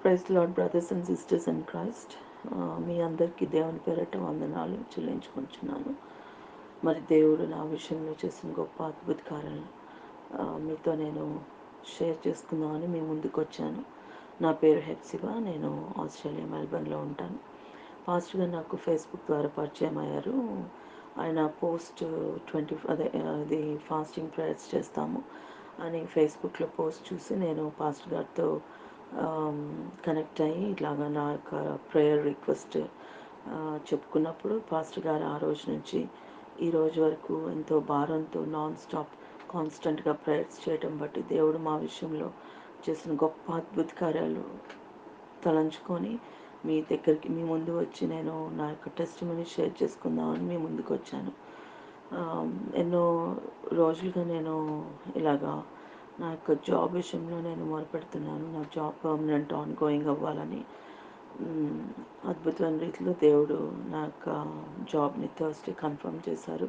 Praise Lord brothers and sisters and Christ. మీ అందరికీ దేవుని పేరట వందనాలు చెల్లించుకుంటున్నాను. మరి దేవుడు నా విషయంలో చేసిన గొప్ప అద్భుత కార్యాలు మీతో నేను షేర్ చేసుకుందామని మీ ముందుకు వచ్చాను. నా పేరు హెప్సిబా నేను ఆస్ట్రేలియా మెల్బర్న్లో ఉంటాను. పాస్టర్ నాకు ఫేస్బుక్ ద్వారా పరిచయం అయ్యారు. ఆయన పోస్ట్ ట్వంటీ అదే అది ఫాస్టింగ్ ప్రేయర్స్ చేస్తాము అని ఫేస్బుక్లో పోస్ట్ చూసి నేను పాస్టర్ గారితో కనెక్ట్ అయ్యి ఇట్లాగా నా యొక్క ప్రేయర్ రిక్వెస్ట్ చెప్పుకున్నప్పుడు పాస్టర్ గారు ఆ రోజు నుంచి ఈ రోజు వరకు ఎంతో భారంతో నాన్ స్టాప్ కాన్స్టెంట్గా ప్రేయర్స్ చేయడం బట్టి దేవుడు మా విషయంలో చేసిన గొప్ప అద్భుత కార్యాలు తలంచుకొని మీ దగ్గరికి మీ ముందు వచ్చి నేను నా యొక్క టెస్ట్ మనీ షేర్ చేసుకుందామని మీ ముందుకు వచ్చాను. ఎన్నో రోజులుగా నేను ఇలాగా నా యొక్క జాబ్ విషయంలో నేను మొరపెడుతున్నాను. నా జాబ్ పర్మనెంట్ ఆన్ గోయింగ్ అవ్వాలని అద్భుతమైన రీతిలో దేవుడు నా యొక్క జాబ్ని థర్స్డే కన్ఫర్మ్ చేశారు.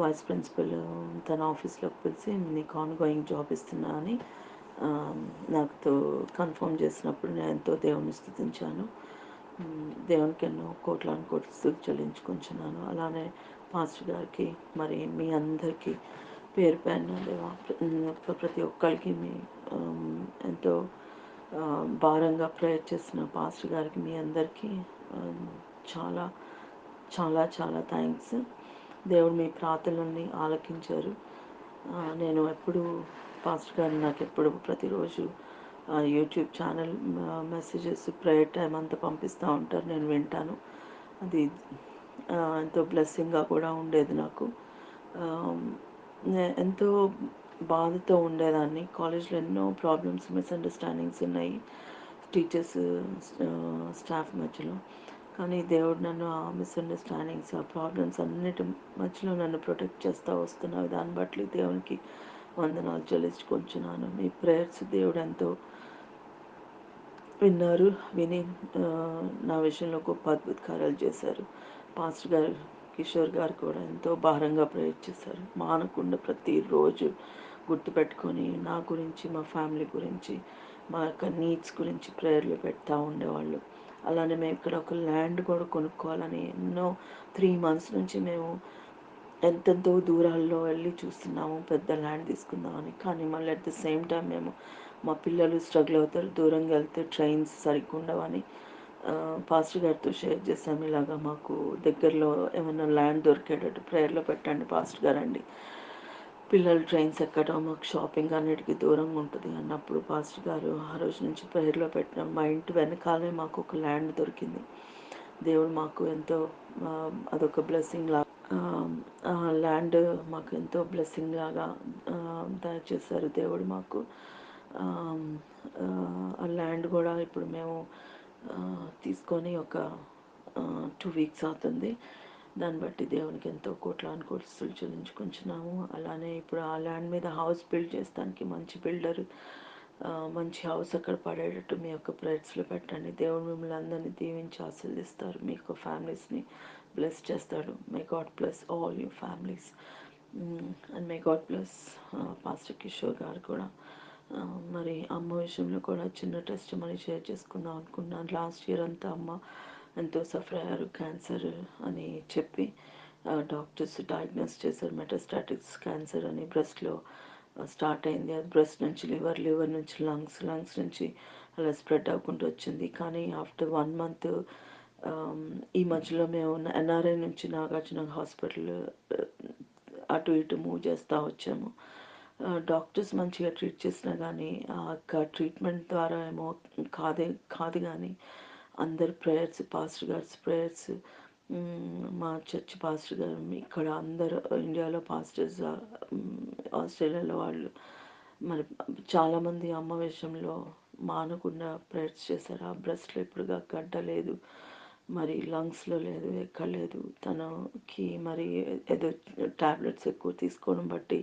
వైస్ ప్రిన్సిపల్ తన ఆఫీస్లోకి పిలిచి నీకు ఆన్ గోయింగ్ జాబ్ ఇస్తున్నా అని నాకు కన్ఫర్మ్ చేసినప్పుడు నేను ఎంతో దేవుని స్థుతించాను. దేవునికి ఎన్నో కోట్లాను కోట్లు స్థుతి చెల్లించుకుంటున్నాను. అలానే పాస్టర్ గారికి మరి మీ అందరికీ పేరు పైన దేవా ప్రతి ఒక్కరికి మీ ఎంతో భారంగా ప్రేయర్ చేసిన పాస్టర్ గారికి మీ అందరికీ చాలా చాలా చాలా థ్యాంక్స్. దేవుడు మీ ప్రార్థనల్ని ఆలకించారు. నేను ఎప్పుడు పాస్టర్ గారు నాకు ఎప్పుడు ప్రతిరోజు YouTube channel messages prayer time అంతా పంపిస్తూ ఉంటారు. నేను వింటాను. అది ఎంతో బ్లెస్సింగ్గా కూడా ఉండేది నాకు. ఎంతో బాధతో ఉండేదాన్ని. కాలేజ్లో ఎన్నో ప్రాబ్లమ్స్ మిస్అండర్స్టాండింగ్స్ ఉన్నాయి టీచర్స్ స్టాఫ్ మధ్యలో. కానీ దేవుడు నన్ను ఆ మిస్అండర్స్టాండింగ్స్ ఆ ప్రాబ్లమ్స్ అన్నిటి మధ్యలో నన్ను ప్రొటెక్ట్ చేస్తూ వస్తున్నావు. దాన్ని బట్టి దేవునికి వందనాలు చెల్లించుకుంటున్నాను మీ ప్రేయర్స్ దేవుడు ఎంతో విన్నారు. విని నా విషయంలో గొప్ప అద్భుత కార్యాలు చేశారు. పాస్టర్ గారు కిషోర్ గారు కూడా ఎంతో భారంగా ప్రేయర్ చేశారు మానకుండా ప్రతిరోజు గుర్తుపెట్టుకొని నా గురించి మా ఫ్యామిలీ గురించి మా యొక్క నీడ్స్ గురించి ప్రేయర్లు పెడతా ఉండేవాళ్ళు. అలానే మేము ఇక్కడ ఒక ల్యాండ్ కూడా కొనుక్కోవాలని ఎన్నో త్రీ మంత్స్ నుంచి మేము ఎంతెంతో దూరాల్లో వెళ్ళి చూస్తున్నాము పెద్ద ల్యాండ్ తీసుకుందామని. కానీ మళ్ళీ అట్ ద సేమ్ టైం మేము మా పిల్లలు స్ట్రగుల్ అవుతారు దూరంగా వెళ్తే ట్రైన్స్ సరిగ్గా ఉండవని. పాస్టర్ గారితో షేర్ చేశాము ఇలాగా మాకు దగ్గరలో ఏమైనా ల్యాండ్ దొరికేటట్టు ప్రేయర్లో పెట్టండి పాస్టర్ గారండి. పిల్లలు ట్రైన్స్ ఎక్కడం మాకు షాపింగ్ అన్నిటికీ దూరంగా ఉంటుంది అన్నప్పుడు పాస్టర్ గారు ఆ రోజు నుంచి ప్రేయర్లో పెట్టడం మా ఇంటి వెనకాలే మాకు ఒక ల్యాండ్ దొరికింది. దేవుడు మాకు ఎంతో అదొక బ్లెస్సింగ్ లాగా ల్యాండ్ మాకు ఎంతో బ్లెస్సింగ్ లాగా తయారు దయచేశారు దేవుడు మాకు. ఆ, ల్యాండ్ కూడా ఇప్పుడు మేము తీసుకొని ఒక టూ వీక్స్ అవుతుంది. దాన్ని బట్టి దేవునికి ఎంతో కోట్లాను కోట్లు చెల్లించుకుంటున్నాము. అలానే ఇప్పుడు ఆ ల్యాండ్ మీద హౌస్ బిల్డ్ చేస్తానికి మంచి బిల్డర్ మంచి హౌస్ అక్కడ పడేటట్టు మీ యొక్క ప్రేయర్స్లో పెట్టండి. దేవుడు మిమ్మల్ని అందరినీ దీవించి ఆశీర్దిస్తారు మీ యొక్క ఫ్యామిలీస్ని బ్లెస్ చేస్తాడు. May God bless all your families and may God bless pastor Kishore గారు కూడా. మరి అమ్మ విషయంలో కూడా చిన్న టెస్ట్ మనీ షేర్ చేసుకుందాం అనుకున్నాను. లాస్ట్ ఇయర్ అంతా అమ్మ ఎంతో సఫర్ అయ్యారు క్యాన్సర్ అని చెప్పి డాక్టర్స్ డయాగ్నోస్ చేశారు మెటాస్టాటిక్స్ క్యాన్సర్ అని బ్రెస్ట్లో స్టార్ట్ అయింది. అది బ్రెస్ట్ నుంచి లివర్ లివర్ నుంచి లంగ్స్ లంగ్స్ నుంచి అలా స్ప్రెడ్ అవ్వకుండా వచ్చింది. కానీ ఆఫ్టర్ వన్ మంత్ ఈ మధ్యలో మేము ఎన్ఆర్ఐ నుంచి నాగార్జున హాస్పిటల్ అటు ఇటు మూవ్ చేస్తూ వచ్చాము. డాక్టర్స్ మంచిగా ట్రీట్ చేసినా కానీ ఆ ట్రీట్మెంట్ ద్వారా ఏమో కాదే కాదు కానీ అందరు ప్రేయర్స్ పాస్టర్ గారి ప్రేయర్స్ మా చర్చ్ పాస్టర్ గారు ఇక్కడ అందరు ఇండియాలో పాస్టర్స్ ఆస్ట్రేలియాలో వాళ్ళు మరి చాలామంది అమ్మ విషయంలో మానకుండా ప్రేయర్స్ చేశారు. ఆ బ్రెస్ట్లో ఇప్పుడుగా గడ్డ లేదు. మరి లంగ్స్లో లేదు ఎక్కడ లేదు. తనకి మరి ఏదో ట్యాబ్లెట్స్ ఎక్కువ తీసుకోవడం బట్టి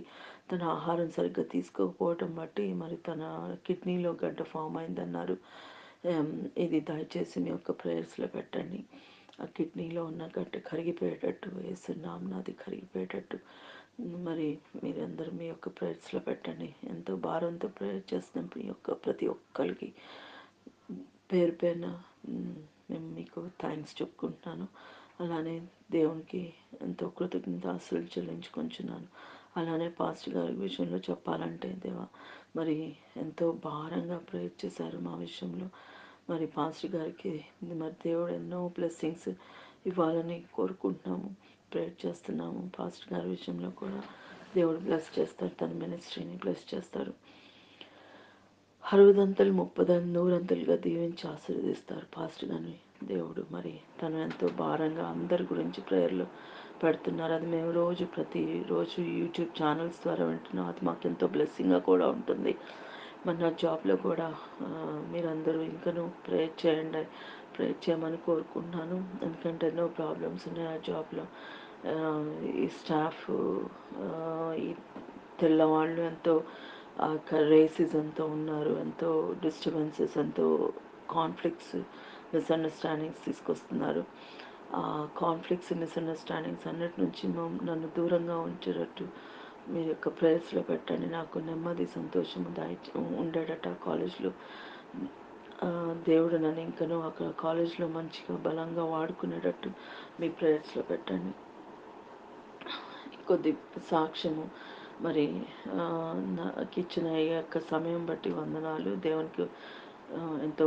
తన ఆహారం సరిగ్గా తీసుకోకపోవడం బట్టి మరి తన కిడ్నీలో గడ్డ ఫామ్ అయిందన్నారు. ఇది దయచేసి మీ యొక్క ప్రేయర్స్లో పెట్టండి. ఆ కిడ్నీలో ఉన్న గడ్డ కరిగిపోయేటట్టు వేస్తున్నాం నాది కరిగిపోయేటట్టు. మరి మీరందరూ మీ యొక్క ప్రేయర్స్లో పెట్టండి. ఎంతో భారంతో ప్రేయర్ చేస్తున్నాం మీ యొక్క ప్రతి ఒక్కరికి. పేరు పేరున థ్యాంక్స్ చెప్పుకుంటున్నాను. అలానే దేవునికి ఎంతో కృతజ్ఞత ఆశలు చెల్లించుకుంటున్నాను అలానే పాస్టర్ గారి విషయంలో చెప్పాలంటే దేవా మరి ఎంతో భారంగా ప్రేర్ చేశారు మా విషయంలో. మరి పాస్టర్ గారికి మరి దేవుడు ఎన్నో బ్లెస్సింగ్స్ ఇవ్వాలని కోరుకుంటున్నాము ప్రేర్ చేస్తున్నాము. పాస్టర్ గారి విషయంలో కూడా దేవుడు బ్లెస్ చేస్తారు తన మినిస్ట్రీని బ్లెస్ చేస్తారు. అరవదంతలు ముప్పదంతలు నూరంతలుగా దీవించి ఆశీర్వదిస్తారు. పాస్టర్ గారిని దేవుడు మరి తను ఎంతో భారంగా అందరి గురించి ప్రేయర్లు పెడుతున్నారు. అది మేము రోజు ప్రతిరోజు యూట్యూబ్ ఛానల్స్ ద్వారా వింటున్నాం. అది మాకు ఎంతో బ్లెస్సింగ్గా కూడా ఉంటుంది. మరి నా జాబ్లో కూడా మీరందరూ ఇంకనూ ప్రేయర్ చేయండి. ప్రేయర్ చేయమని కోరుకుంటున్నాను. ఎందుకంటే ఎన్నో ప్రాబ్లమ్స్ ఉన్నాయి ఆ జాబ్లో ఈ స్టాఫ్ ఈ తెల్లవాళ్ళు ఎంతో రేసిజంతో ఉన్నారు. ఎంతో డిస్టర్బెన్సెస్ ఎంతో కాన్ఫ్లిక్ట్స్ మిస్అండర్స్టాండింగ్స్ తీసుకొస్తున్నారు. ఆ కాన్ఫ్లిక్ట్స్ మిస్అండర్స్టాండింగ్స్ అన్నిటి నుంచి నన్ను దూరంగా ఉంచేటట్టు మీ యొక్క ప్రేయర్స్లో పెట్టండి. నాకు నెమ్మది సంతోషం దాయి ఉండేటట్టు ఆ కాలేజ్లో దేవుడు నన్ను ఇంకనూ అక్కడ కాలేజ్లో మంచిగా బలంగా వాడుకునేటట్టు మీ ప్రేయర్స్లో పెట్టండి. కొద్ది సాక్ష్యము. మరి నాకు ఇచ్చిన ఈ యొక్క సమయం బట్టి వందనాలు. దేవునికి ఎంతో